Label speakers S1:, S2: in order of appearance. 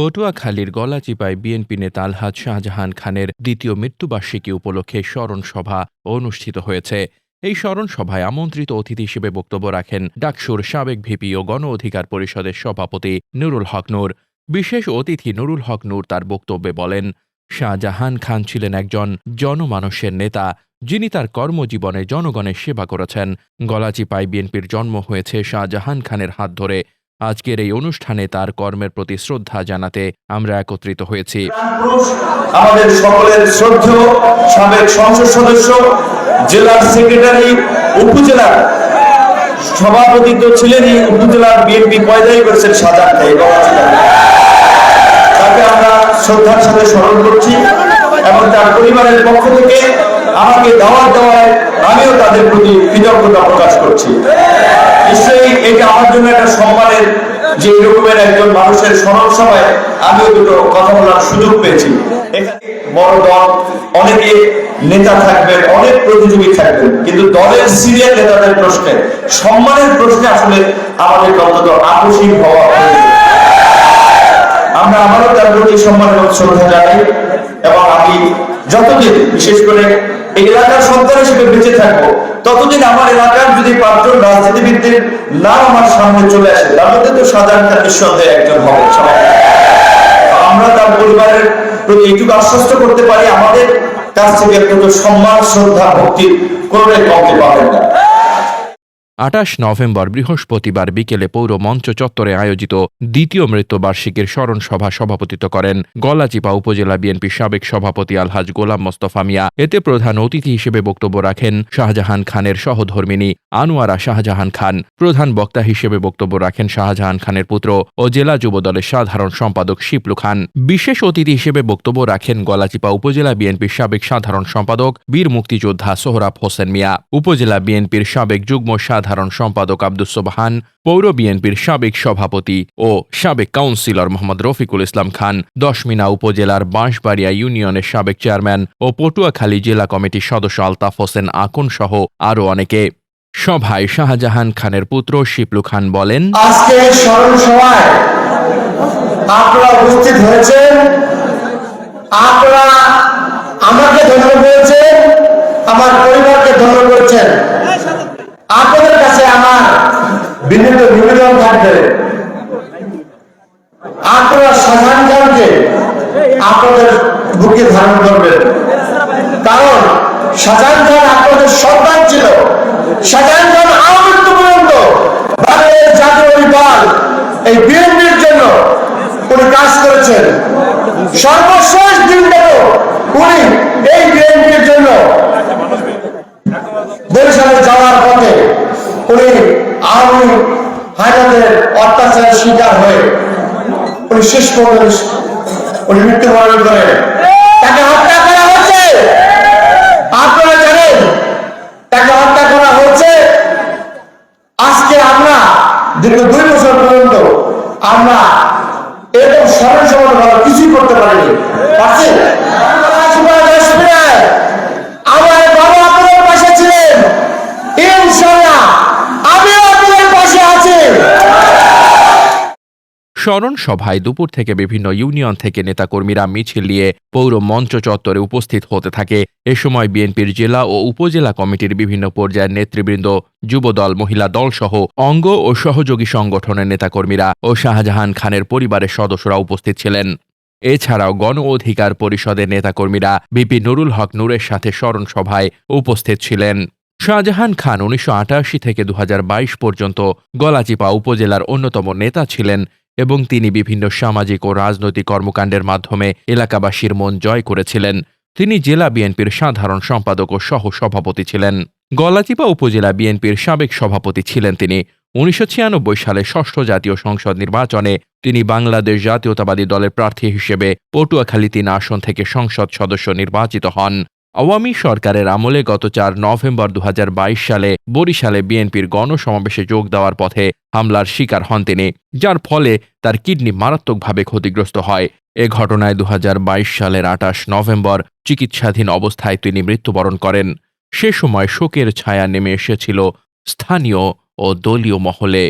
S1: পটুয়াখালীর গলাচিপায় বিএনপি নেতা আলহাজ শাহজাহান খানের দ্বিতীয় মৃত্যুবার্ষিকী উপলক্ষে স্মরণ সভা অনুষ্ঠিত হয়েছে এই স্মরণ সভায় আমন্ত্রিত অতিথি হিসেবে বক্তব্য রাখেন ডাকসুর সাবেক ভিপি ও গণ অধিকার পরিষদের সভাপতি নুরুল হক নূর বিশেষ অতিথি নুরুল হক নূর তার বক্তব্যে বলেন শাহজাহান খান ছিলেন একজন জনমানসের নেতা যিনি তার কর্মজীবনে জনগণের সেবা করেছেন গলাচিপায় বিএনপির জন্ম হয়েছে শাহজাহান খানের হাত ধরে আজকের এই অনুষ্ঠানে তার কর্মের প্রতি শ্রদ্ধা জানাতে আমরা একত্রিত হয়েছি
S2: আমাদের সকলের শ্রদ্ধেয় সাবেক সংসদ সদস্য জেলার সেক্রেটারি উপজেলা সভাপতি তো ছিলেনই উপজেলার বিএনপি পয়দাই করেছেন সাজান তাকে আমরা শ্রদ্ধার সাথে স্মরণ করছি এবং তার পরিবারের পক্ষ থেকে আমাকে দাওয়াত দেওয়ায় আমিও তাদের প্রতি কৃতজ্ঞতা প্রকাশ করছি নিশ্চয়ই এটা আমার জন্য একটা সম্মানের যে এরকমের একজন মানুষের স্মরণ সভায় দুটো কথা বলার সুযোগ পেয়েছি এখানে বড় দল অনেকে নেতা থাকবেন অনেক প্রতিযোগী থাকবেন কিন্তু দলের সিরিয়াল নেতাদের প্রশ্নে সম্মানের প্রশ্নে আসলে আমাদের অন্তত আকস্মিক হওয়া আমরা তার প্রতি সম্মান এবং শ্রদ্ধা জানাই এবং আমি যতদিন বিশেষ করে এলাকার সন্তান হিসেবে বেঁচে থাকবো ততদিন আমার এলাকার যদি পাঁচজন রাজনীতিবিদদের নাম আমার সামনে চলে আসে তাহলে তো সাধারণ নিঃসন্দেহে একজন হবে আমরা তার পরিবারের প্রতি এইটুকু আশ্বস্ত করতে পারি আমাদের কাছ থেকে সম্মান শ্রদ্ধা ভক্তির কোনো কমতে পারবেন না
S1: আটাশ নভেম্বর বৃহস্পতিবার বিকেলে পৌর মঞ্চ চত্বরে আয়োজিত দ্বিতীয় মৃত্যুবার্ষিকীর স্মরণ সভা সভাপতিত্ব করেন গলাচিপা উপজেলা বিএনপি সাবেক সভাপতি আলহাজ গোলাম মোস্তফা মিয়া এতে প্রধান অতিথি হিসেবে বক্তব্য রাখেন শাহজাহান খানের সহধর্মিনী আনোয়ারা শাহজাহান খান প্রধান বক্তা হিসেবে বক্তব্য রাখেন শাহজাহান খানের পুত্র ও জেলা যুবদলের সাধারণ সম্পাদক শিপলু খান বিশেষ অতিথি হিসেবে বক্তব্য রাখেন গলাচিপা উপজেলা বিএনপির সাবেক সাধারণ সম্পাদক বীর মুক্তিযোদ্ধা সোহরাব হোসেন মিয়া উপজেলা বিএনপির সাবেক যুগ্ম সাধারণ সম্পাদক আব্দুস সোবাহান পৌর বিএনপির সাবেক সভাপতি ও সাবেক কাউন্সিলর মোহাম্মদ রফিকুল ইসলাম খান দশমিনা উপজেলার বাঁশবাড়িয়া ইউনিয়নের সাবেক চেয়ারম্যান ও পটুয়াখালী জেলা কমিটির সদস্য আলতাফ হোসেন আকন সহ আরও অনেকে সভায় শাহজাহান খানের পুত্র শিপলু খান বলেন
S3: আজকে স্মরণ সভায় আপনারা উপস্থিত হয়েছেন আপনারা আমাকে ধন্য করেছেন আমার পরিবারকে ধন্য করেছেন আপনাদের কাছে আমার বিনীত নিবেদন থাকবে আপনারা সাধারণ খানকে আপনাদের বুকে ধারণ করবেন কারণ সাধারণ খান আপনাদের সন্তান ছিল শাহজাহান খান সর্বশেষ দিনটাও এই বিএনপির জন্য বরিশালে যাওয়ার পথে উনি আওয়ামী হায়নাদের অত্যাচারের শিকার হয়ে উনি শেষ পর্যন্ত উনি মৃত্যুবরণ করেন আমরা
S1: স্মরণ সভায় দুপুর থেকে বিভিন্ন ইউনিয়ন থেকে নেতাকর্মীরা মিছিল নিয়ে পৌর মঞ্চ চত্বরে উপস্থিত হতে থাকে এ সময় বিএনপির জেলা ও উপজেলা কমিটির বিভিন্ন পর্যায়ের নেতৃবৃন্দ যুবদল মহিলা দল সহ অঙ্গ ও সহযোগী সংগঠনের নেতাকর্মীরা ও শাহজাহান খানের পরিবারের সদস্যরা উপস্থিত ছিলেন এছাড়াও গণ অধিকার পরিষদের নেতাকর্মীরা বিপি নুরুল হক নূরের সাথে স্মরণ সভায় উপস্থিত ছিলেন শাহজাহান খান উনিশশো থেকে দু পর্যন্ত গলাচিপা উপজেলার অন্যতম নেতা ছিলেন এবং তিনি বিভিন্ন সামাজিক ও রাজনৈতিক কর্মকাণ্ডের মাধ্যমে এলাকাবাসীর মন জয় করেছিলেন তিনি জেলা বিএনপির সাধারণ সম্পাদক ও সহ সভাপতি ছিলেন গলাচিপা উপজেলা বিএনপির সাবেক সভাপতি ছিলেন তিনি উনিশশো সালে ষষ্ঠ জাতীয় সংসদ নির্বাচনে তিনি বাংলাদেশ জাতীয়তাবাদী দলের প্রার্থী হিসেবে পটুয়াখালী তিন আসন থেকে সংসদ সদস্য নির্বাচিত হন আওয়ামী সরকারের আমলে গত চার নভেম্বর দু সালে বরিশালে বিএনপির গণসমাবেশে যোগ দেওয়ার পথে হামলার শিকার হন তিনি যার ফলে তার কিডনি মারাত্মকভাবে ক্ষতিগ্রস্ত হয় এ ঘটনায় দু সালের আটাশ নভেম্বর চিকিৎসাধীন অবস্থায় তিনি মৃত্যুবরণ করেন সে সময় শোকের ছায়া নেমে এসেছিল স্থানীয় ও দলীয় মহলে